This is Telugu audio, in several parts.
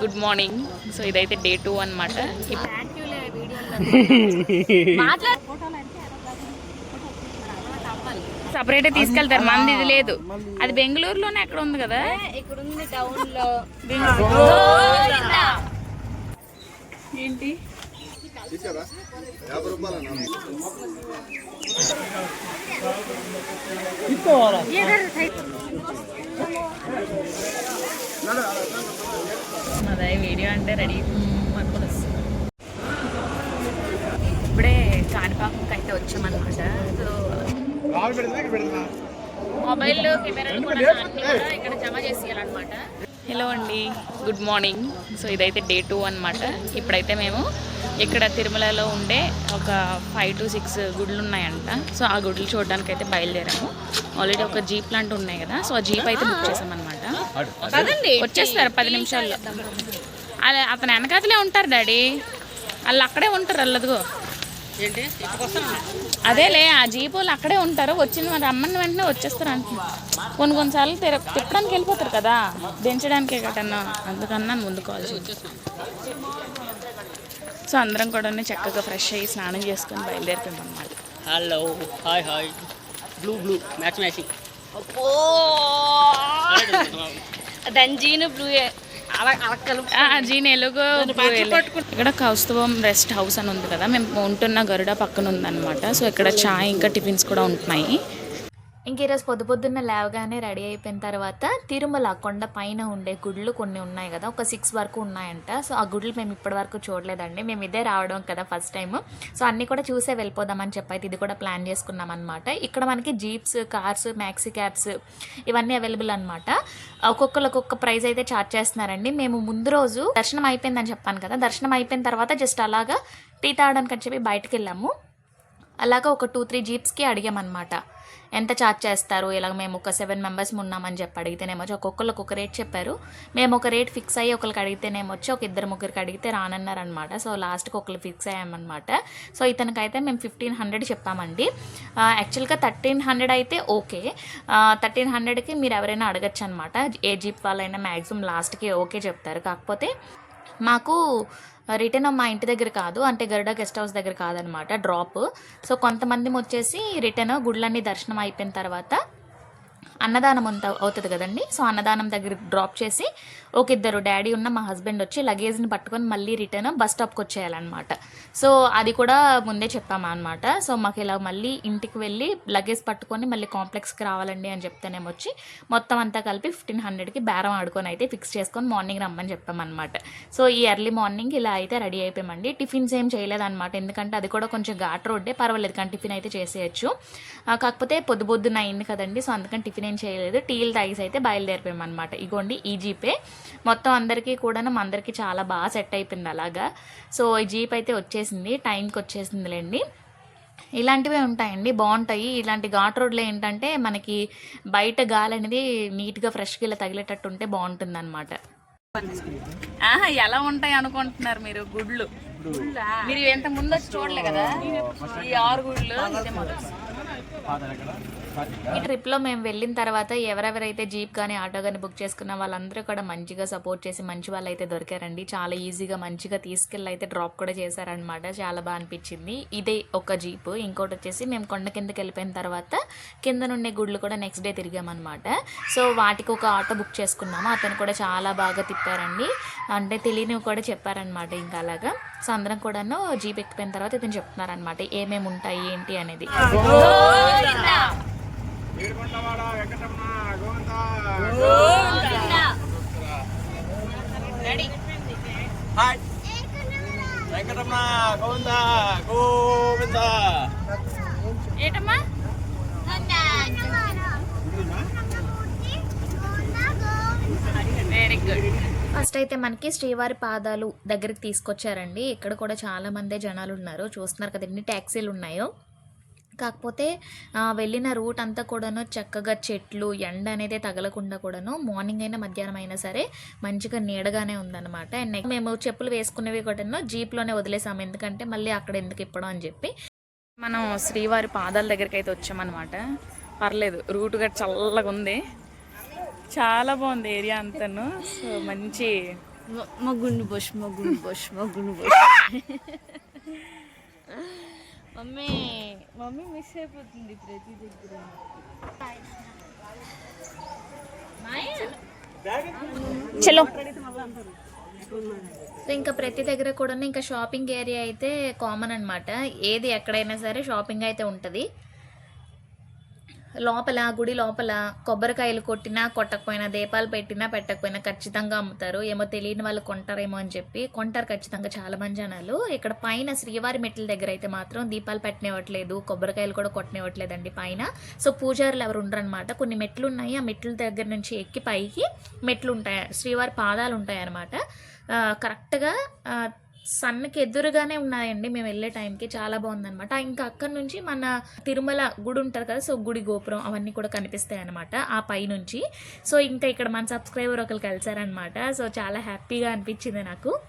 Good morning. సో ఇదైతే డే టూ అనమాట సపరేట్ తీసుకెళ్తారు. మంది ఇది లేదు. అది బెంగళూరులోనే ఎక్కడ ఉంది కదా? ఇక్కడ ఉంది మాది వీడియో అంటే రెడీ అనుకుని వస్తుంది ఇప్పుడే కాణిపాకంకి అయితే వచ్చామన్నమాట. సో మొబైల్ కెమెరాలు కూడా ఇక్కడ జమ చేసేయాలన్నమాట. హలో అండి. గుడ్ మార్నింగ్ సో ఇదైతే డే టూ అనమాట ఇప్పుడైతే మేము ఇక్కడ తిరుమలలో ఉండే ఒక ఫైవ్ టు సిక్స్ గుడ్లు ఉన్నాయంట సో ఆ గుడ్లు చూడడానికి అయితే బయలుదేరాము. ఆల్రెడీ ఒక జీప్ లాంటి ఉన్నాయి కదా. సో ఆ జీప్ అయితే బుక్ చేసామన్నమాట. వచ్చేస్తారు పది నిమిషాల్లో. అలా అతను వెనకాతలే ఉంటారు డాడీ. వాళ్ళు అక్కడే ఉంటారు వాళ్ళదిగో అదేలే ఆ జీప్ వాళ్ళు అక్కడే ఉంటారు. వచ్చిన మరి రమ్మని వెంటనే వచ్చేస్తారు అంటున్నా కొన్ని కొన్నిసార్లు తిర తిప్పడానికి వెళ్ళిపోతారు కదా. దించడానికే కదన్నా అందుకన్నా ముందు కాల్ సో అందరం కూడా చక్కగా ఫ్రెష్ అయ్యి స్నానం చేసుకొని బయలుదేరుతున్నాం అన్నమాట. Hello hi hi blue blue match matching blue ఆ, జీన్ ఎలుగు ఇక్కడ కౌస్తవం రెస్ట్ హౌస్ అని ఉంది కదా మేము ఉంటున్న గరుడ పక్కన ఉందన్నమాట. సో ఇక్కడ చాయ్ ఇంకా టిఫిన్స్ కూడా ఉంటున్నాయి. ఇంక ఈరోజు పొద్దు పొద్దున్న లేవగానే రెడీ అయిపోయిన తర్వాత తిరుమల కొండ పైన ఉండే గుడ్లు కొన్ని ఉన్నాయి కదా ఒక సిక్స్ వరకు ఉన్నాయంట. సో ఆ గుడ్లు మేము ఇప్పటి వరకు చూడలేదండి. మేము ఇదే రావడం కదా ఫస్ట్ టైం సో అన్నీ కూడా చూసే వెళ్ళిపోదామని చెప్పి అయితే ఇది కూడా ప్లాన్ చేసుకున్నాం అనమాట ఇక్కడ మనకి జీప్స్ కార్స్ మ్యాక్సీ క్యాబ్స్ ఇవన్నీ అవైలబుల్ అనమాట ఒక్కొక్కరు ఒక్కొక్క ప్రైస్ అయితే చార్జ్ చేస్తున్నారండి. మేము ముందు రోజు దర్శనం అయిపోయిందని చెప్పాను కదా దర్శనం అయిపోయిన తర్వాత జస్ట్ అలాగా టీ తాగడానికి అని చెప్పి బయటకు వెళ్ళాము. అలాగా ఒక టూ త్రీ జీప్స్కి అడిగామన్నమాట. ఎంత ఛార్జ్ చేస్తారు? ఇలాగ మేము ఒక సెవెన్ మెంబర్స్ ఉన్నామని చెప్పి అడిగితేనేమో ఒక్కొక్కరికి ఒక రేట్ చెప్పారు. మేము ఒక రేట్ ఫిక్స్ అయ్యి ఒకరికి అడిగితేనేమో వచ్చి ఒక ఇద్దరు ముగ్గురికి అడిగితే రానన్నారనమాట సో లాస్ట్కి ఒకరు ఫిక్స్ అయ్యామన్నమాట. సో ఇతనికైతే మేము ఫిఫ్టీన్ హండ్రెడ్ చెప్పామండి. యాక్చువల్గా థర్టీన్ హండ్రెడ్ అయితే ఓకే. థర్టీన్ హండ్రెడ్కి మీరు ఎవరైనా అడగచ్చు అనమాట ఏ జీప్ వాళ్ళైనా మ్యాక్సిమం లాస్ట్కి ఓకే చెప్తారు. కాకపోతే మాకు రిటర్న్ మా ఇంటి దగ్గర కాదు అంటే గరుడ గెస్ట్ హౌస్ దగ్గర కాదనమాట డ్రాప్. సో కొంతమంది వచ్చేసి రిటర్న్ గుడ్లన్నీ దర్శనం అయిపోయిన తర్వాత అన్నదానం అంత అవుతుంది కదండి. సో అన్నదానం దగ్గర డ్రాప్ చేసి ఒక ఇద్దరు డాడీ ఉన్న మా హస్బెండ్ వచ్చి లగేజ్ని పట్టుకొని మళ్ళీ రిటర్న్ బస్ స్టాప్కి వచ్చేయాలన్నమాట. సో అది కూడా ముందే చెప్పామన్నమాట సో మాకు ఇలా మళ్ళీ ఇంటికి వెళ్ళి లగేజ్ పట్టుకొని మళ్ళీ కాంప్లెక్స్కి రావాలండి అని చెప్తేనేమో వచ్చి మొత్తం అంతా కలిపి ఫిఫ్టీన్ హండ్రెడ్కి బేరం ఆడుకొని అయితే ఫిక్స్ చేసుకొని మార్నింగ్ రమ్మని చెప్పామన్నమాట. సో ఈ ఎర్లీ మార్నింగ్ ఇలా అయితే రెడీ అయిపోయామండి. టిఫిన్స్ ఏం చేయలేదన్నమాట. ఎందుకంటే అది కూడా కొంచెం ఘాట్ రోడ్డే పర్వాలేదు కానీ టిఫిన్ అయితే చేసేయచ్చు. కాకపోతే పొద్దు పొద్దున్న అయింది కదండి. సో అందుకని టిఫిన్ ఏం చేయలేదు. టీలు తాగేసి అయితే బయలుదేరిపోయామన్నమాట. ఇగోండి ఈ జీపే. మొత్తం అందరికీ కూడా అందరికీ చాలా బాగా సెట్ అయిపోయింది అలాగా. సో ఈ జీప్ అయితే వచ్చేసింది టైంకి వచ్చేసిందిలేండి. ఇలాంటివే ఉంటాయండి బాగుంటాయి. ఇలాంటి ఘాట్ రోడ్లు ఏంటంటే మనకి బయట గాలి అనేది నీట్గా ఫ్రెష్గా ఇలా తగిలేటట్టు ఉంటే బాగుంటుంది అనమాట ఆహా ఎలా ఉంటాయి అనుకుంటున్నారు మీరు గుడ్లు? మీరు ఎంత ముందు వచ్చి చూడలే కదా? ఈ ఆరు గుడ్లు. ఈ ట్రిప్లో మేము వెళ్ళిన తర్వాత ఎవరెవరైతే జీప్ కానీ ఆటో కానీ బుక్ చేసుకున్న వాళ్ళందరూ కూడా మంచిగా సపోర్ట్ చేసి మంచి వాళ్ళు అయితే దొరికారండి. చాలా ఈజీగా మంచిగా తీసుకెళ్ళి అయితే డ్రాప్ కూడా చేశారనమాట చాలా బాగా అనిపించింది. ఇదే ఒక జీప్. ఇంకోటి వచ్చేసి మేము కొండ కిందకి వెళ్ళిపోయిన తర్వాత కింద నుండే గుడ్లు కూడా నెక్స్ట్ డే తిరిగామన్నమాట. సో వాటికి ఒక ఆటో బుక్ చేసుకున్నాము. అతను కూడా చాలా బాగా తిప్పారండి. అంటే తెలియనివి కూడా చెప్పారనమాట ఇంకా అలాగా. సో అందరం కూడాను జీప్ ఎక్కిపోయిన తర్వాత ఇతను చెప్తున్నారనమాట ఏమేమి ఉంటాయి ఏంటి అనేది హాయ్ వెంకటరమణ గోవింద గోవింద ఏంటమ్మా వెరీ గుడ్ ఫస్ట్ అయితే మనకి శ్రీవారి పాదాలు దగ్గరికి తీసుకొచ్చారండి. ఇక్కడ కూడా చాలామంది జనాలు ఉన్నారు. చూస్తున్నారు కదా ఎన్ని ట్యాక్సీలు ఉన్నాయో. కాకపోతే వెళ్ళిన రూట్ అంతా కూడాను చక్కగా చెట్లు ఎండ అనేది తగలకుండా కూడాను మార్నింగ్ అయినా మధ్యాహ్నం అయినా సరే మంచిగా నీడగానే ఉందన్నమాట. అండ్ నెక్స్ట్ మేము చెప్పులు వేసుకునేవి కూడాను జీప్లోనే వదిలేసాము. ఎందుకంటే మళ్ళీ అక్కడ ఎందుకు ఇప్పడం అని చెప్పి. మనం శ్రీవారి పాదాల దగ్గరికి అయితే వచ్చామన్నమాట. పర్లేదు రూట్ గట్ చల్లగా ఉంది. చాలా బాగుంది ఏరియా అంతాను. సో మంచి మ- మా గుండు బొష్ మా గుండు బొష్ మా గుండు బొష్ మమ్మీ మమ్మీ మిస్ అయిపోతుంది ప్రతి దగ్గర చలో సో ఇంకా ప్రతి దగ్గర కూడా ఇంకా షాపింగ్ ఏరియా అయితే కామన్ అన్నమాట. ఏది ఎక్కడైనా సరే షాపింగ్ అయితే ఉంటుంది. లోపల గుడి లోపల కొబ్బరికాయలు కొట్టినా కొట్టకపోయినా దీపాలు పెట్టినా పెట్టకపోయినా ఖచ్చితంగా అమ్ముతారు. ఏమో తెలియని వాళ్ళు కొంటారేమో అని చెప్పి కొంటారు ఖచ్చితంగా చాలా మంది జనాలు. ఇక్కడ పైన శ్రీవారి మెట్ల దగ్గర అయితే మాత్రం దీపాలు పెట్టనివ్వట్లేదు కొబ్బరికాయలు కూడా కొట్టనివ్వట్లేదండి పైన. సో పూజారులు ఎవరు ఉండరనమాట కొన్ని మెట్లు ఉన్నాయి ఆ మెట్ల దగ్గర నుంచి ఎక్కి పైకి మెట్లు ఉంటాయి శ్రీవారి పాదాలు ఉంటాయి అనమాట కరెక్ట్గా సన్కి ఎదురుగానే ఉన్నాయండి. మేము వెళ్ళే టైంకి చాలా బాగుందనమాట ఇంకా అక్కడ నుంచి మన తిరుమల గుడి ఉంటుంది కదా సో గుడి గోపురం అవన్నీ కూడా కనిపిస్తాయి అనమాట ఆ పై నుంచి. సో ఇంకా ఇక్కడ మన సబ్స్క్రైబర్ ఒకరు కలిసారనమాట సో చాలా హ్యాపీగా అనిపించింది నాకు.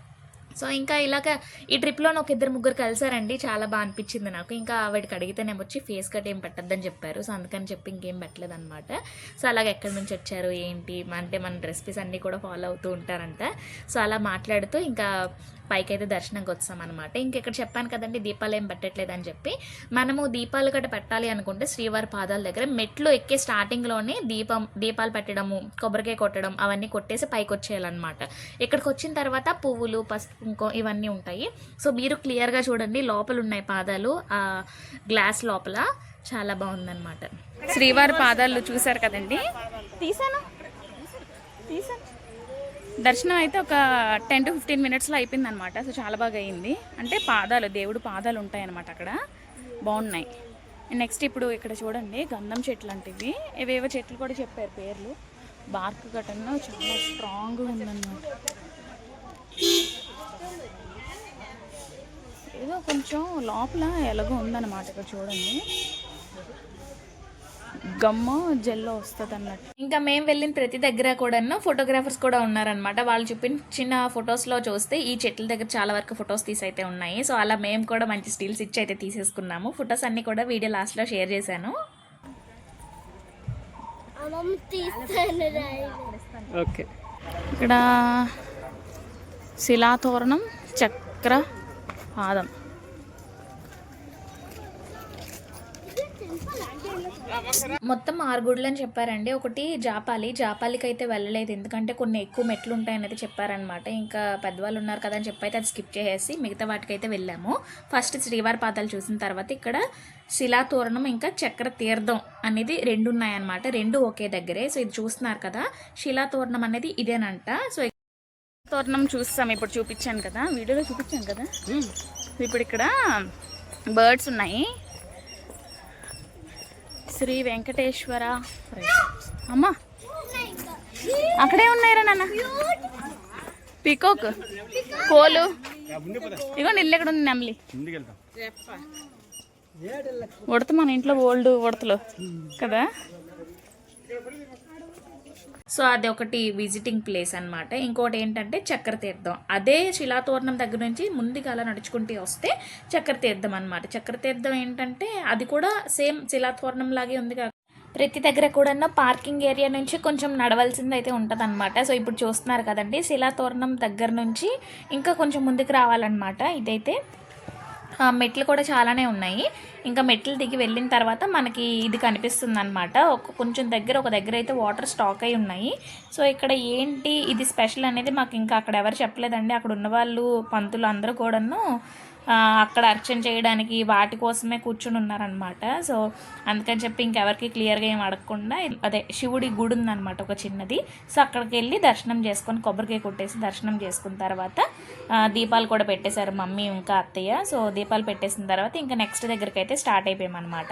సో ఇంకా ఇలాగ ఈ ట్రిప్లో ఒక ఇద్దరు ముగ్గురు కలిసారండి. చాలా బాగా అనిపించింది నాకు. ఇంకా ఆవిడకి అడిగితేనేమో వచ్చి ఫేస్ కట్ ఏం పెట్టద్దని చెప్పారు. సో అందుకని చెప్పి ఇంకేం పెట్టలేదు అనమాట సో అలాగ ఎక్కడి నుంచి వచ్చారు ఏంటి? అంటే మన రెసిపీస్ అన్నీ కూడా ఫాలో అవుతూ ఉంటారంట. సో అలా మాట్లాడుతూ ఇంకా పైకి అయితే దర్శనంకి వచ్చాం ఇంకెక్కడ చెప్పాను కదండి దీపాలు ఏం పెట్టట్లేదు అని చెప్పి. మనము దీపాలు గట్ట పెట్టాలి అనుకుంటే శ్రీవారి పాదాల దగ్గర మెట్లు ఎక్కే స్టార్టింగ్లోనే దీపం దీపాలు పెట్టడము కొబ్బరికాయ కొట్టడం అవన్నీ కొట్టేసి పైకి వచ్చేయాలన్నమాట ఇక్కడికి వచ్చిన తర్వాత పువ్వులు పసుపు ఇంకో ఇవన్నీ ఉంటాయి. సో మీరు క్లియర్గా చూడండి లోపల ఉన్నాయి పాదాలు. ఆ గ్లాస్ లోపల చాలా బాగుందన్నమాట. శ్రీవారి పాదాలు చూశారు కదండి? తీసాను. తీసాను. దర్శనం అయితే ఒక టెన్ టు ఫిఫ్టీన్ మినిట్స్లో అయిపోయింది అనమాట సో చాలా బాగా అయింది. అంటే పాదాలు దేవుడు పాదాలు ఉంటాయి అనమాట అక్కడ. బాగున్నాయి. నెక్స్ట్ ఇప్పుడు ఇక్కడ చూడండి గంధం చెట్లు లాంటివి ఇవేవో చెట్లు కూడా చెప్పారు పేర్లు. బార్క్ గటన్ చాలా స్ట్రాంగ్గా ఉందన్నమాట. ఏదో కొంచెం లోపల ఎలాగో ఉందన్నమాట ఇక్కడ చూడండి. గమ్ము జెల్లో వస్తుంది అన్నట్టు. ఇంకా మేము వెళ్ళిన ప్రతి దగ్గర కూడాను ఫోటోగ్రాఫర్స్ కూడా ఉన్నారనమాట వాళ్ళు చూపించిన ఫొటోస్లో చూస్తే ఈ చెట్ల దగ్గర చాలా వరకు ఫొటోస్ తీసి అయితే ఉన్నాయి. సో అలా మేము కూడా మంచి స్టిల్స్ ఇచ్చి అయితే తీసేసుకున్నాము. ఫొటోస్ అన్నీ కూడా వీడియో లాస్ట్లో షేర్ చేశాను. ఓకే. ఇక్కడ శిలాతోరణం చక్ర పాదం. మొత్తం ఆరు గుడులు అని చెప్పారండి. ఒకటి జాపాలి. జాపాలికి అయితే వెళ్ళలేదు. ఎందుకంటే కొన్ని ఎక్కువ మెట్లు ఉంటాయని అయితే చెప్పారనమాట ఇంకా పెద్దవాళ్ళు ఉన్నారు కదా అని చెప్పి అయితే అది స్కిప్ చేసేసి మిగతా వాటికైతే వెళ్ళాము. ఫస్ట్ శ్రీవారి పాదాలు చూసిన తర్వాత ఇక్కడ శిలాతోరణం ఇంకా చక్ర తీర్థం అనేది రెండు ఉన్నాయన్నమాట. రెండు ఒకే దగ్గరే. సో ఇది చూస్తున్నారు కదా శిలాతోరణం అనేది ఇదేనంట. సో తోరణం చూస్తాం. ఇప్పుడు చూపించాను కదా. వీడియోలో చూపించాను కదా. ఇప్పుడు ఇక్కడ బర్డ్స్ ఉన్నాయి. శ్రీ వెంకటేశ్వర అమ్మా అక్కడే ఉన్నాయిరా నాన్న. పీకోక్ కోలు. ఇగో ఇల్లు ఎక్కడ ఉంది నెమలి ఉడత మన ఇంట్లో ఓల్డ్ ఉడతలు కదా. సో అది ఒకటి విజిటింగ్ ప్లేస్ అన్నమాట. ఇంకోటి ఏంటంటే చక్ర తీర్థం. అదే శిలాతోరణం దగ్గర నుంచి ముందుగా అలా నడుచుకుంటూ వస్తే చక్ర తీర్థం అనమాట చక్ర తీర్థం ఏంటంటే అది కూడా సేమ్ శిలాతోరణం లాగే ఉంది కాక ప్రతి దగ్గర కూడా పార్కింగ్ ఏరియా నుంచి కొంచెం నడవలసింది అయితే ఉంటుంది అనమాట సో ఇప్పుడు చూస్తున్నారు కదండి శిలాతోరణం దగ్గర నుంచి ఇంకా కొంచెం ముందుకు రావాలన్నమాట. ఇదైతే మెట్లు కూడా చాలానే ఉన్నాయి. ఇంకా మెట్లు దిగి వెళ్ళిన తర్వాత మనకి ఇది కనిపిస్తుంది అనమాట ఒక కొంచెం దగ్గర ఒక దగ్గర అయితే వాటర్ స్టాక్ అయి ఉన్నాయి. సో ఇక్కడ ఏంటి ఇది స్పెషల్ అనేది మాకు ఇంకా అక్కడ ఎవరు చెప్పలేదండి. అక్కడ ఉన్న వాళ్ళు పంతులు అందరూ కూడాను అక్కడ అర్చన చేయడానికి వాటి కోసమే కూర్చుని ఉన్నారనమాట సో అందుకని చెప్పి ఇంకెవరికి క్లియర్గా ఏం అడగకుండా అదే శివుడి గుడి ఉందన్నమాట ఒక చిన్నది. సో అక్కడికి వెళ్ళి దర్శనం చేసుకొని కొబ్బరికాయ కొట్టేసి దర్శనం చేసుకున్న తర్వాత దీపాలు కూడా పెట్టేశారు మమ్మీ ఇంకా అత్తయ్య. సో దీపాలు పెట్టేసిన తర్వాత ఇంకా నెక్స్ట్ దగ్గరికి అయితే స్టార్ట్ అయిపోయామన్నమాట.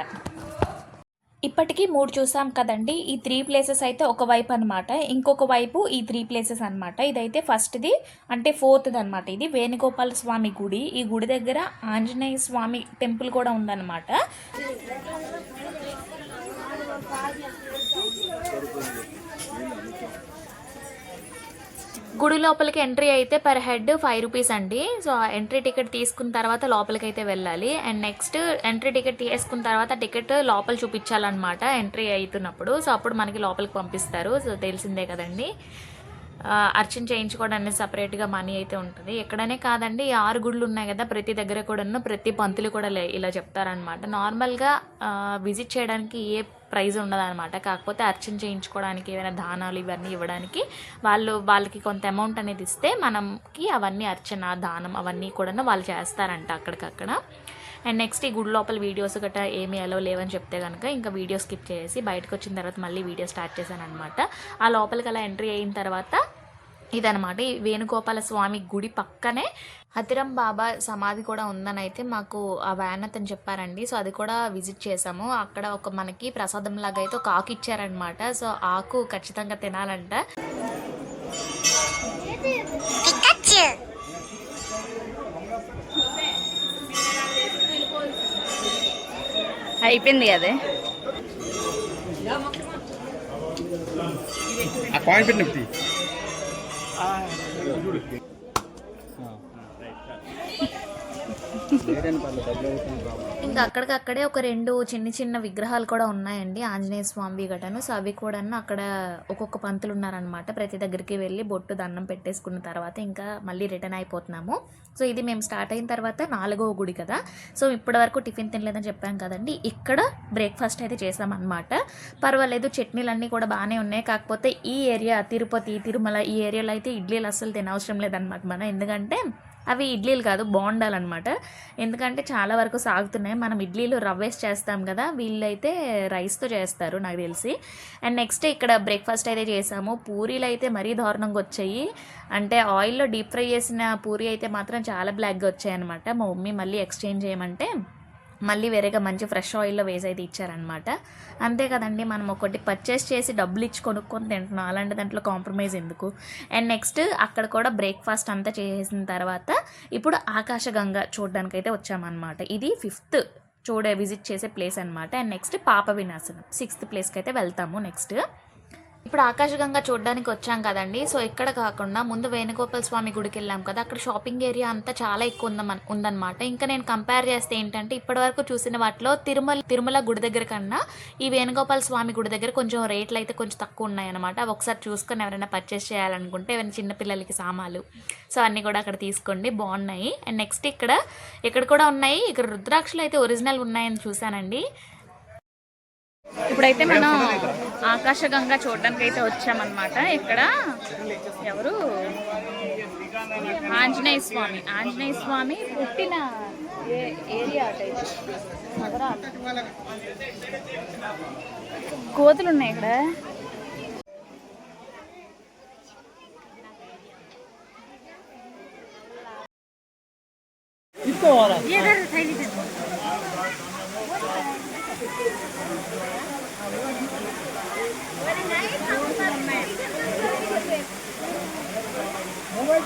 ఇప్పటికీ మూడు చూసాం కదండి. ఈ త్రీ ప్లేసెస్ అయితే ఒక వైపు అనమాట ఇంకొక వైపు ఈ త్రీ ప్లేసెస్ అనమాట ఇదైతే ఫస్ట్ది అంటే ఫోర్త్ది అనమాట ఇది వేణుగోపాల స్వామి గుడి. ఈ గుడి దగ్గర ఆంజనేయ స్వామి టెంపుల్ కూడా ఉందన్నమాట. గుడి లోపలికి ఎంట్రీ అయితే పర్ హెడ్ ఫైవ్ రూపీస్ అండి. సో ఎంట్రీ టికెట్ తీసుకున్న తర్వాత లోపలికి అయితే వెళ్ళాలి. అండ్ నెక్స్ట్ ఎంట్రీ టికెట్ తీసుకున్న తర్వాత టికెట్ లోపల చూపించాలన్నమాట ఎంట్రీ అవుతున్నప్పుడు సో అప్పుడు మనకి లోపలికి పంపిస్తారు. సో తెలిసిందే కదండి. అర్చన చేయించుకోవడానికి సపరేట్గా మనీ అయితే ఉంటుంది. ఎక్కడనే కాదండి ఈ ఆరు గుళ్ళు ఉన్నాయి కదా ప్రతి దగ్గర కూడా ప్రతి పంతులు కూడా లే- ఇలా చెప్తారనమాట నార్మల్గా విజిట్ చేయడానికి ఏ ప్రైజ్ ఉండదన్నమాట. కాకపోతే అర్చన చేయించుకోవడానికి ఏమైనా దానాలు ఇవన్నీ ఇవ్వడానికి వాళ్ళు వాళ్ళకి కొంత అమౌంట్ అనేది ఇస్తే మనకి అవన్నీ అర్చన దానం అవన్నీ కూడా వాళ్ళు చేస్తారంట అక్కడికక్కడ. అండ్ నెక్స్ట్ ఈ గుడి లోపల వీడియోస్ గట్రా ఏమీ అలో లేవని చెప్తే కనుక ఇంకా వీడియో స్కిప్ చేసి బయటకు వచ్చిన తర్వాత మళ్ళీ వీడియో స్టార్ట్ చేశాను అనమాట ఆ లోపలికి అలా ఎంట్రీ అయిన తర్వాత ఇదనమాట ఈ వేణుగోపాల స్వామి గుడి పక్కనే హతిరం బాబా సమాధి కూడా ఉందని అయితే మాకు ఆ వ్యాన్ అతను చెప్పారండి. సో అది కూడా విజిట్ చేసాము అక్కడ ఒక మనకి ప్రసాదం లాగా అయితే ఒక ఆకు ఇచ్చారనమాట సో ఆకు ఖచ్చితంగా తినాలంట. అయిపోయింది కదా. ఆ కాయిన్ పెట్టినప్పుడు ఇంకా అక్కడికక్కడే ఒక రెండు చిన్న చిన్న విగ్రహాలు కూడా ఉన్నాయండి. ఆంజనేయ స్వామి గటను సో అవి కూడా అక్కడ ఒక్కొక్క పంతులు ఉన్నారనమాట ప్రతి దగ్గరికి వెళ్ళి బొట్టు దండం పెట్టేసుకున్న తర్వాత ఇంకా మళ్ళీ రిటర్న్ అయిపోతున్నాము. సో ఇది మేము స్టార్ట్ అయిన తర్వాత నాలుగవ గుడి కదా. సో ఇప్పటి వరకు టిఫిన్ తినలేదని చెప్పాం కదండి. ఇక్కడ బ్రేక్ఫాస్ట్ అయితే చేసామన్నమాట. పర్వాలేదు చట్నీలు అన్నీ కూడా బాగానే ఉన్నాయి. కాకపోతే ఈ ఏరియా తిరుపతి తిరుమల ఈ ఏరియాలో అయితే ఇడ్లీలు అస్సలు తినవసరం లేదనమాట మనం. ఎందుకంటే అవి ఇడ్లీలు కాదు బోండాలన్నమాట. ఎందుకంటే చాలా వరకు సాగుతున్నాయి. మనం ఇడ్లీలు రవ్వేస్ చేస్తాం కదా వీళ్ళైతే రైస్తో చేస్తారు నాకు తెలిసి. అండ్ నెక్స్ట్ ఇక్కడ బ్రేక్ఫాస్ట్ అయితే చేసాము. పూరీలు అయితే మరీ దారుణంగా వచ్చాయి. అంటే ఆయిల్లో డీప్ ఫ్రై చేసిన పూరీ అయితే మాత్రం చాలా బ్లాక్గా వచ్చాయి అనమాట మా మమ్మీ మళ్ళీ ఎక్స్చేంజ్ చేయమంటే మళ్ళీ వేరేగా మంచి ఫ్రెష్ ఆయిల్లో వేసి అయితే ఇచ్చారనమాట అంతే కదండి మనం ఒకటి పర్చేస్ చేసి డబ్బులు ఇచ్చి కొనుక్కొని తింటున్నాం. అలాంటి దాంట్లో కాంప్రమైజ్ ఎందుకు? అండ్ నెక్స్ట్ అక్కడ కూడా బ్రేక్ఫాస్ట్ అంతా చేసిన తర్వాత ఇప్పుడు ఆకాశగంగా చూడడానికైతే వచ్చామన్నమాట. ఇది ఫిఫ్త్ చూడ విజిట్ చేసే ప్లేస్ అనమాట అండ్ నెక్స్ట్ పాప వినాశనం సిక్స్త్ ప్లేస్కి అయితే వెళ్తాము నెక్స్ట్ ఇప్పుడు ఆకాశగంగా చూడడానికి వచ్చాం కదండి. సో ఇక్కడ కాకుండా ముందు వేణుగోపాల స్వామి గుడికి వెళ్ళాం కదా. అక్కడ షాపింగ్ ఏరియా అంతా చాలా ఎక్కువ ఉందమన్ ఉందన్నమాట. ఇంకా నేను కంపేర్ చేస్తే ఏంటంటే ఇప్పటివరకు చూసిన వాటిలో తిరుమల తిరుమల గుడి దగ్గర కన్నా ఈ వేణుగోపాల స్వామి గుడి దగ్గర కొంచెం రేట్లు అయితే కొంచెం తక్కువ ఉన్నాయన్నమాట. అవి ఒకసారి చూసుకొని ఎవరైనా పర్చేస్ చేయాలనుకుంటే ఏమైనా చిన్నపిల్లలకి సామాన్లు. సో అన్నీ కూడా అక్కడ తీసుకోండి. బాగున్నాయి. అండ్ నెక్స్ట్ ఇక్కడ ఇక్కడ కూడా ఉన్నాయి. ఇక్కడ రుద్రాక్షలు అయితే ఒరిజినల్ ఉన్నాయని చూశానండి. ఇప్పుడైతే మనం ఆకాశగంగా చూడడానికి అయితే వచ్చామన్నమాట. ఇక్కడ ఎవరు? ఆంజనేయ స్వామి. ఆంజనేయ స్వామి పుట్టిన ఏరియా కోతులు ఉన్నాయి ఇక్కడ. মোবাইল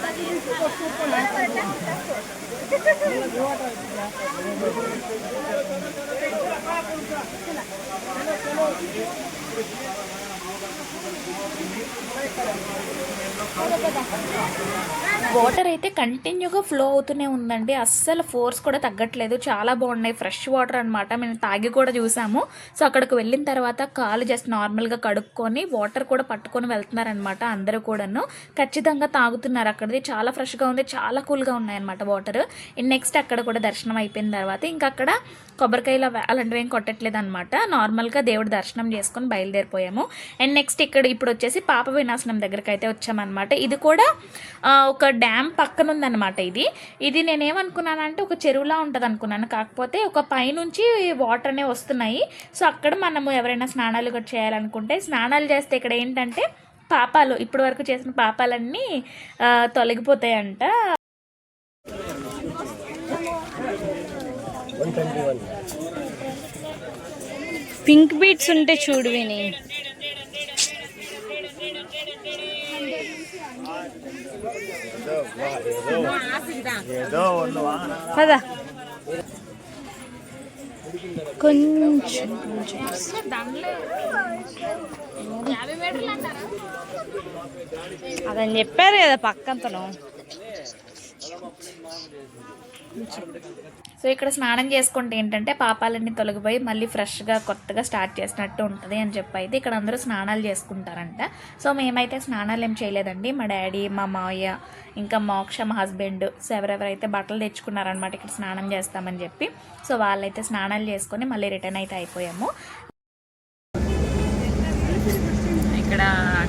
వాటర్ అయితే కంటిన్యూగా ఫ్లో అవుతూనే ఉందండి. అస్సలు ఫోర్స్ కూడా తగ్గట్లేదు. చాలా బాగున్నాయి. ఫ్రెష్ వాటర్ అనమాట మేము తాగి కూడా చూసాము. సో అక్కడికి వెళ్ళిన తర్వాత కాలు జస్ట్ నార్మల్గా కడుక్కొని వాటర్ కూడా పట్టుకొని వెళ్తున్నారనమాట అందరూ కూడాను. ఖచ్చితంగా తాగుతున్నారు అక్కడిది. చాలా ఫ్రెష్గా ఉంది. చాలా కూల్గా ఉన్నాయన్నమాట వాటర్. నెక్స్ట్ అక్కడ కూడా దర్శనం అయిపోయిన తర్వాత ఇంకా అక్కడ కొబ్బరికాయలు అలాంటివి ఏం కొట్టట్లేదు అనమాట నార్మల్గా దేవుడు దర్శనం చేసుకొని బయలుదేరిపోయాము. అండ్ నెక్స్ట్ ఇక్కడ ఇప్పుడు వచ్చేసి పాప వినాశనం దగ్గరికి అయితే వచ్చామన్నమాట. ఇది కూడా ఒక డ్యామ్ పక్కన ఉందన్నమాట ఇది. ఇది నేనేమనుకున్నానంటే ఒక చెరువులా ఉంటుంది అనుకున్నాను కాకపోతే ఒక పైనుంచి వాటర్ అనేవి వస్తున్నాయి. సో అక్కడ మనము ఎవరైనా స్నానాలు కూడా చేయాలనుకుంటే స్నానాలు చేస్తే ఇక్కడ ఏంటంటే పాపాలు ఇప్పటి వరకు చేసిన పాపాలన్నీ తొలగిపోతాయంట. పింక్ బీట్స్ ఉంటే చూడు విని. పద. కొంచెం కొంచెం. అదని చెప్పారు కదా పక్కంతను. సో ఇక్కడ స్నానం చేసుకుంటే ఏంటంటే పాపాలన్నీ తొలగిపోయి మళ్ళీ ఫ్రెష్గా కొత్తగా స్టార్ట్ చేసినట్టు ఉంటుంది అని చెప్పి అయితే ఇక్కడ అందరూ స్నానాలు చేసుకుంటారంట. సో మేమైతే స్నానాలు ఏం చేయలేదండి. మా డాడీ మా మావయ్య ఇంకా మోక్ష మా హస్బెండ్ సో ఎవరెవరైతే బట్టలు తెచ్చుకున్నారనమాట ఇక్కడ స్నానం చేస్తామని చెప్పి. సో వాళ్ళైతే స్నానాలు చేసుకొని మళ్ళీ రిటర్న్ అయితే అయిపోయాము. ఇక్కడ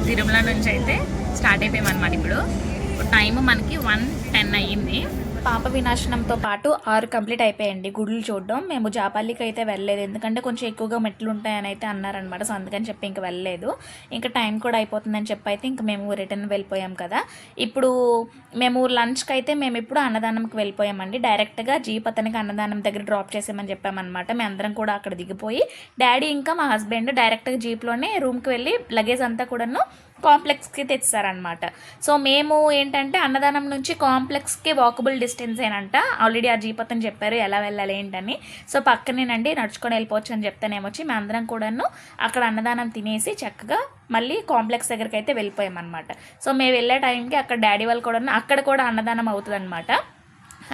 తిరుమల నుంచి అయితే స్టార్ట్ అయిపోయామన్నమాట ఇప్పుడు. టైం మనకి వన్ టెన్ అయ్యింది. పాప వినాశనంతో పాటు ఆరు కంప్లీట్ అయిపోయాయండి. గుడులు చూడడం. మేము జాపల్లికి అయితే వెళ్ళలేదు. ఎందుకంటే కొంచెం ఎక్కువగా మెట్లు ఉంటాయని అయితే అన్నారనమాట సో అందుకని చెప్పి ఇంకా వెళ్ళలేదు. ఇంకా టైం కూడా అయిపోతుందని చెప్పి అయితే ఇంక మేము రిటర్న్ వెళ్ళిపోయాం కదా. ఇప్పుడు మేము లంచ్కి అయితే మేము ఇప్పుడు అన్నదానంకి వెళ్ళిపోయామండి. డైరెక్ట్గా జీప్ అతనికి అన్నదానం దగ్గర డ్రాప్ చేసామని చెప్పామన్నమాట. మేము అందరం కూడా అక్కడ దిగిపోయి డాడీ ఇంకా మా హస్బెండ్ డైరెక్ట్గా జీప్లోనే రూమ్కి వెళ్ళి లగేజ్ అంతా కూడాను కాంప్లెక్స్కి తెచ్చారనమాట సో మేము ఏంటంటే అన్నదానం నుంచి కాంప్లెక్స్కి వాకబుల్ డిస్టెన్స్ ఏనంట. ఆల్రెడీ ఆ జీపత్ అని చెప్పారు ఎలా వెళ్ళాలి ఏంటని. సో పక్కనేనండి నడుచుకొని వెళ్ళిపోవచ్చు అని చెప్తానేమొచ్చి మేము అందరం కూడాను అక్కడ అన్నదానం తినేసి చక్కగా మళ్ళీ కాంప్లెక్స్ దగ్గరికి అయితే వెళ్ళిపోయామన్నమాట. సో మేము వెళ్ళే టైంకి అక్కడ డాడీ వాళ్ళు కూడా అక్కడ కూడా అన్నదానం అవుతుంది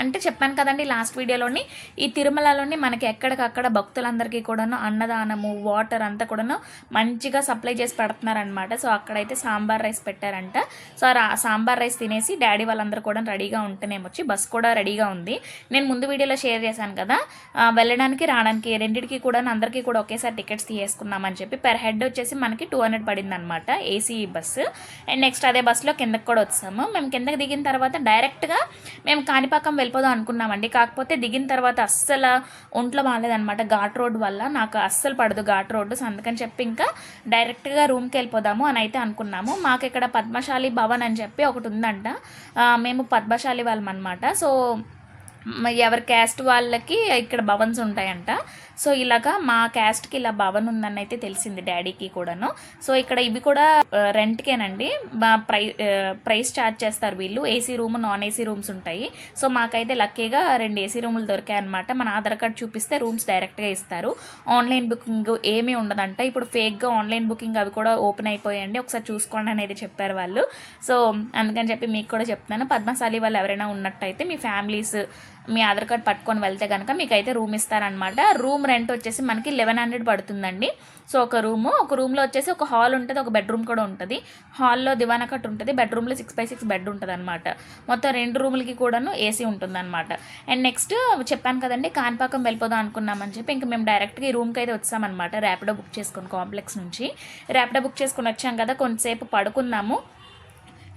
అంటే చెప్పాను కదండి లాస్ట్ వీడియోలోని ఈ తిరుమలలోని మనకి ఎక్కడికక్కడ భక్తులందరికీ కూడాను అన్నదానము వాటర్ అంతా కూడాను మంచిగా సప్లై చేసి పెడుతున్నారనమాట సో అక్కడైతే సాంబార్ రైస్ పెట్టారంట. సో ఆ సాంబార్ రైస్ తినేసి డాడీ వాళ్ళందరూ కూడా రెడీగా ఉంటేనేమొచ్చి బస్ కూడా రెడీగా ఉంది. నేను ముందు వీడియోలో షేర్ చేశాను కదా వెళ్ళడానికి రావడానికి రెండింటికి కూడా అందరికీ కూడా ఒకేసారి టికెట్స్ తీసేసుకున్నామని చెప్పి పెర్ హెడ్ వచ్చేసి మనకి టూ హండ్రెడ్ పడింది అనమాట ఏసీ బస్సు అండ్ నెక్స్ట్ అదే బస్సులో కిందకి కూడా వచ్చాము. మేము కిందకి దిగిన తర్వాత డైరెక్ట్గా మేము కాణిపాకం వెళ్ళిపోదాం అనుకున్నామండి. కాకపోతే దిగిన తర్వాత అస్సలు ఒంట్లో బాగాలేదనమాట ఘాట్ రోడ్ వల్ల నాకు అస్సలు పడదు ఘాట్ రోడ్డు. సో అందుకని చెప్పి ఇంకా డైరెక్ట్గా రూమ్కి వెళ్ళిపోదాము అని అయితే అనుకున్నాము. మాకు ఇక్కడ పద్మశాలి భవన్ అని చెప్పి ఒకటి ఉందంట. మేము పద్మశాలి వాళ్ళం అనమాట సో ఎవరి క్యాస్ట్ వాళ్ళకి ఇక్కడ భవన్స్ ఉంటాయంట. సో ఇలాగా మా క్యాస్ట్కి ఇలా భవన్ ఉందని అయితే తెలిసింది డాడీకి కూడాను. సో ఇక్కడ ఇవి కూడా రెంట్కేనండి. మా ప్రై ప్రైస్ ఛార్జ్ చేస్తారు వీళ్ళు. AC room non AC rooms ఉంటాయి. సో మాకైతే లక్కీగా రెండు ఏసీ రూములు దొరికాయి అనమాట మన ఆధార్ కార్డ్ చూపిస్తే రూమ్స్ డైరెక్ట్గా ఇస్తారు. ఆన్లైన్ బుకింగ్ ఏమీ ఉండదంట. ఇప్పుడు ఫేక్గా ఆన్లైన్ బుకింగ్ అవి కూడా ఓపెన్ అయిపోయాయండి. ఒకసారి చూసుకోండి అనేది చెప్పారు వాళ్ళు. సో అందుకని చెప్పి మీకు కూడా చెప్తున్నాను. పద్మశాలి వాళ్ళు ఎవరైనా ఉన్నట్టయితే మీ ఫ్యామిలీస్ మీ ఆధార్ కార్డ్ పట్టుకొని వెళ్తే కనుక మీకు అయితే రూమ్ ఇస్తారనమాట రూమ్ రెంట్ వచ్చేసి మనకి లెవెన్ హండ్రెడ్ పడుతుందండి. సో ఒక రూము ఒక రూమ్లో వచ్చేసి ఒక హాల్ ఉంటుంది ఒక బెడ్రూమ్ కూడా ఉంటుంది. హాల్లో దివానా కట్ ఉంటుంది బెడ్రూమ్లో సిక్స్ బై సిక్స్ బెడ్ ఉంటుంది అనమాట మొత్తం రెండు రూములకి కూడాను ఏసీ ఉంటుంది అనమాట అండ్ నెక్స్ట్ చెప్పాను కదండి కాన్పాకం వెళ్ళిపోదాం అనుకున్నామని చెప్పి ఇంక మేము డైరెక్ట్గా ఈ రూమ్కి అయితే వచ్చామన్నమాట. ర్యాపిడో బుక్ చేసుకుని కాంప్లెక్స్ నుంచి. ర్యాపిడో బుక్ చేసుకుని వచ్చాం కదా కొంతసేపు పడుకున్నాము.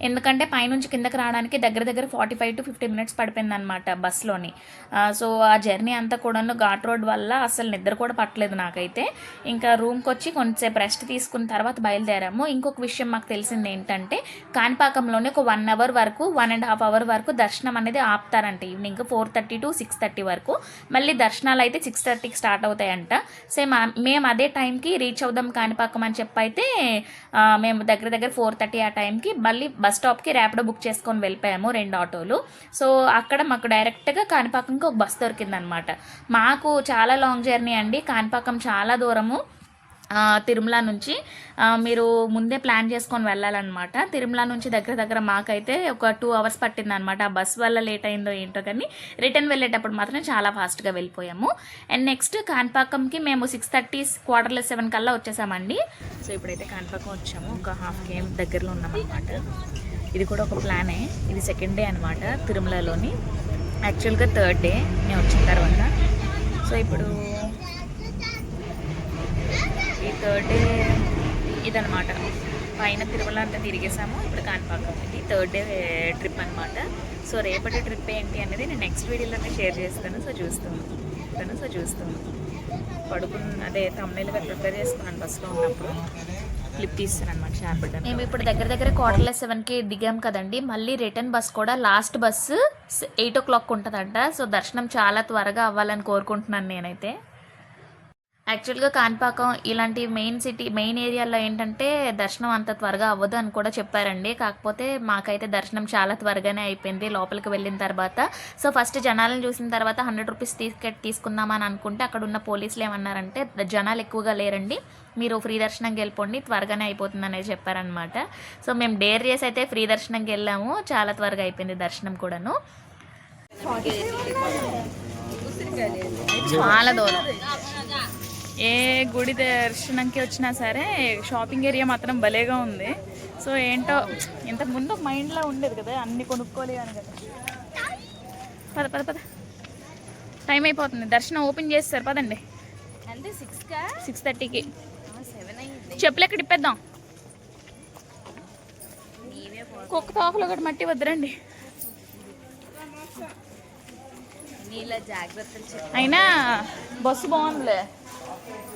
ఎందుకంటే పైనుంచి కిందకి రావడానికి దగ్గర దగ్గర forty five to fifty minutes పడిపోయింది అనమాట సో ఆ జర్నీ అంతా కూడా ఘాట్ రోడ్ వల్ల అసలు నిద్ర కూడా పట్టలేదు నాకైతే. ఇంకా రూమ్కి వచ్చి కొంచెంసేపు రెస్ట్ తీసుకున్న తర్వాత బయలుదేరాము. ఇంకొక విషయం మాకు తెలిసింది ఏంటంటే కాణిపాకంలోనే ఒక వన్ అవర్ వరకు వన్ అండ్ హాఫ్ అవర్ వరకు దర్శనం అనేది ఆపుతారంట evening four thirty to six thirty వరకు. మళ్ళీ దర్శనాలు అయితే సిక్స్ థర్టీకి స్టార్ట్ అవుతాయంట. సేమ్ మేము అదే టైంకి రీచ్ అవుదాం కాణిపాకం అని చెప్పి అయితే మేము దగ్గర దగ్గర ఫోర్ థర్టీ ఆ టైంకి మళ్ళీ బస్ స్టాప్కి ర్యాపిడో బుక్ చేసుకొని వెళ్ళిపోయాము రెండు ఆటోలు. సో అక్కడ మాకు డైరెక్ట్గా కాణిపాకంకి ఒక బస్ దొరికిందనమాట. మాకు చాలా లాంగ్ జర్నీ అండి. కాణిపాకం చాలా దూరము. తిరుమల నుంచి మీరు ముందే ప్లాన్ చేసుకొని వెళ్ళాలన్నమాట. తిరుమల నుంచి దగ్గర దగ్గర మాకైతే ఒక టూ అవర్స్ పట్టిందనమాట ఆ బస్ వల్ల లేట్ అయిందో ఏంటో కానీ రిటర్న్ వెళ్ళేటప్పుడు మాత్రం చాలా ఫాస్ట్గా వెళ్ళిపోయాము. అండ్ నెక్స్ట్ కాన్పాకంకి మేము సిక్స్ థర్టీ క్వార్టర్ల సెవెన్ కల్లా వచ్చేసామండి. సో ఇప్పుడైతే కాన్పాకం వచ్చాము. ఒక హాఫ్ గేమ్ దగ్గరలో ఉన్నామన్నమాట. ఇది కూడా ఒక ప్లానే ఇది సెకండ్ డే అనమాట తిరుమలలోని. యాక్చువల్గా థర్డ్ డే నేను వచ్చిన తర్వాత. సో ఇప్పుడు థర్డ్ డే ఇదనమాట పైన తిరుమల అంతా తిరిగేసాము ఇప్పుడు కాణిపాకం ఇది థర్డ్ డే ట్రిప్ అనమాట సో రేపటి ట్రిప్ ఏంటి అనేది నేను నెక్స్ట్ వీడియోలోనే షేర్ చేస్తాను. సో చూస్తాను. సో చూస్తాను. పడుకున్న అదే తమ్ముళ్ళుగా ప్రిపేర్ చేసుకున్నాను బస్సులో ఉన్నప్పుడు. క్లిప్ తీస్తాను అనమాట షార్ప్ మేము ఇప్పుడు దగ్గర దగ్గర క్వార్టర్లెస్ సెవెన్కి దిగాం కదండి. మళ్ళీ రిటర్న్ బస్ కూడా last bus eight o'clock ఉంటుందంట. సో దర్శనం చాలా త్వరగా అవ్వాలని కోరుకుంటున్నాను నేనైతే. యాక్చువల్గా కాణిపాకం ఇలాంటి మెయిన్ సిటీ మెయిన్ ఏరియాలో ఏంటంటే దర్శనం అంత త్వరగా అవ్వదు అని కూడా చెప్పారండి. కాకపోతే మాకైతే దర్శనం చాలా త్వరగానే అయిపోయింది లోపలికి వెళ్ళిన తర్వాత. సో ఫస్ట్ జనాలను చూసిన తర్వాత హండ్రెడ్ రూపీస్ టికెట్ తీసుకుందామని అనుకుంటే అక్కడ ఉన్న పోలీసులు ఏమన్నారంటే జనాలు ఎక్కువగా లేరండి. మీరు ఫ్రీ దర్శనంకి వెళ్ళిపోండి. త్వరగానే అయిపోతుంది అనేది చెప్పారనమాట సో మేము డేర్ చేసి అయితే ఫ్రీ దర్శనంకి వెళ్ళాము. చాలా త్వరగా అయిపోయింది దర్శనం కూడాను. చాలా దూరం. ఏ గుడి దర్శనంకి వచ్చినా సరే షాపింగ్ ఏరియా మాత్రం భలేగా ఉంది. సో ఏంటో ఇంతకు ముందు మైండ్లో ఉండేది కదా అన్ని కొనుక్కోవాలి అని కదా. పద పద పద. టైం అయిపోతుంది. దర్శనం ఓపెన్ చేస్తారు. పదండి. అంటే సిక్స్ సిక్స్ థర్టీకి. చెప్పులు ఎక్కడ ఇప్పేద్దాం? కుక్క తోకలు ఒకటి మట్టి వద్దురండి. అయినా బస్సు బాగుందిలే.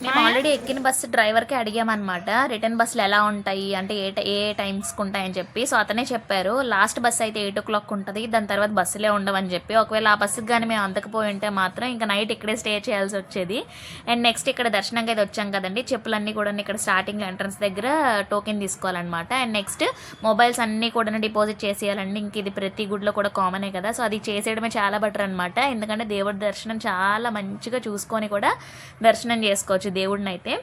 మేము ఆల్రెడీ ఎక్కిన బస్సు డ్రైవర్కి అడిగామన్నమాట రిటర్న్ బస్సులు ఎలా ఉంటాయి అంటే ఏ ట- ఏ టైమ్స్కి ఉంటాయని చెప్పి. సో అతనే చెప్పారు లాస్ట్ బస్ అయితే ఎయిట్ ఓ క్లాక్ ఉంటుంది దాని తర్వాత బస్సులే ఉండవని చెప్పి. ఒకవేళ ఆ బస్సుకి కానీ మేము అందకపోయి ఉంటే మాత్రం ఇంకా నైట్ ఇక్కడే స్టే చేయాల్సి వచ్చేది. అండ్ నెక్స్ట్ ఇక్కడ దర్శనంకి అయితే వచ్చాం కదండి. చెప్పులన్నీ కూడా ఇక్కడ స్టార్టింగ్ ఎంట్రన్స్ దగ్గర టోకెన్ తీసుకోవాలన్నమాట. అండ్ నెక్స్ట్ మొబైల్స్ అన్నీ కూడా డిపాజిట్ చేసేయాలండి. ఇంక ఇది ప్రతి గుడిలో కూడా కామనే కదా. సో అది చేసేయడమే చాలా బెటర్ అనమాట ఎందుకంటే దేవుడి దర్శనం చాలా మంచిగా చూసుకొని కూడా దర్శనం చేసుకోవచ్చు దేవుడిని అయితే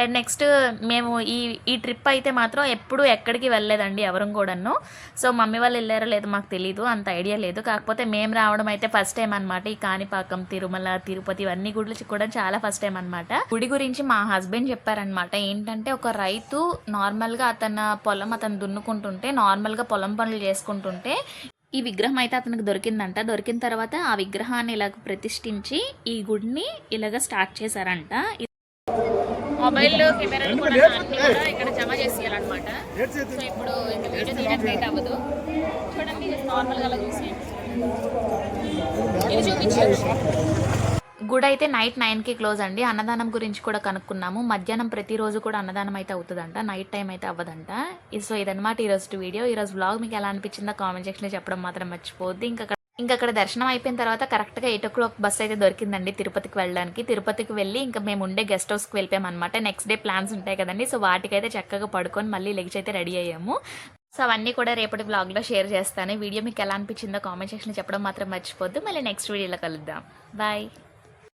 అండ్ నెక్స్ట్ మేము ఈ ఈ ట్రిప్ అయితే మాత్రం ఎప్పుడు ఎక్కడికి వెళ్ళలేదండి ఎవరు కూడాను. సో మమ్మీ వాళ్ళు వెళ్ళారో లేదో మాకు తెలియదు అంత ఐడియా లేదు. కాకపోతే మేము రావడం అయితే ఫస్ట్ టైం అనమాట ఈ కాణిపాకం తిరుమల తిరుపతి ఇవన్నీ గుడ్లు కూడా చాలా ఫస్ట్ టైం అనమాట గుడి గురించి మా హస్బెండ్ చెప్పారనమాట ఏంటంటే ఒక రైతు నార్మల్గా అతను పొలం అతను దున్నుకుంటుంటే నార్మల్గా పొలం పనులు చేసుకుంటుంటే ఈ విగ్రహం అయితే అతనికి దొరికిందంట. దొరికిన తర్వాత ఆ విగ్రహాన్ని ఇలాగ ప్రతిష్ఠించి ఈ గుడిని ఇలాగ స్టార్ట్ చేశారంట. మొబైల్ కెమెరాలు కూడా ఇక్కడ జమ చేసేయాలన్నమాట. సో ఇప్పుడు ఇంకా వీడియో తీయడానికి అయితే అవ్వదు. చూడండి నార్మల్గా అలా చూసేయండి. ఇది చూపించారు గుడి అయితే నైట్ నైన్కి క్లోజ్ అండి. అన్నదానం గురించి కూడా కనుక్కున్నాము. మధ్యాహ్నం ప్రతిరోజు కూడా అన్నదానం అయితే అవుతుందంట. నైట్ టైం అయితే అవ్వదంట. ఇది- సో ఇదనమాట ఈరోజు వీడియో. ఈరోజు బ్లాగ్ మీకు ఎలా అనిపించిందో కామెంట్ సెక్షన్లో చెప్పడం మాత్రం మర్చిపోద్ది ఇంకా ఇంకా అక్కడ దర్శనం అయిపోయిన తర్వాత కరెక్ట్గా ఎయిట్ ఓ క్లాక్ బస్ అయితే దొరికిందండి తిరుపతికి వెళ్ళడానికి. తిరుపతికి వెళ్ళి ఇంకా మేము ఉండే గెస్ట్ హౌస్కి వెళ్ళిపోయాం అనమాట నెక్స్ట్ డే ప్లాన్స్ ఉంటాయి కదండి. సో వాటికైతే చక్కగా పడుకొని మళ్ళీ లెగ్చి అయితే రెడీ అయ్యాము. సో అవన్నీ కూడా రేపటి బ్లాగ్లో షేర్ చేస్తాను. వీడియో మీకు ఎలా అనిపించిందో కామెంట్ సెక్షన్లో చెప్పడం మాత్రం మర్చిపోద్దు మళ్ళీ నెక్స్ట్ వీడియోలో కలుద్దాం. బాయ్.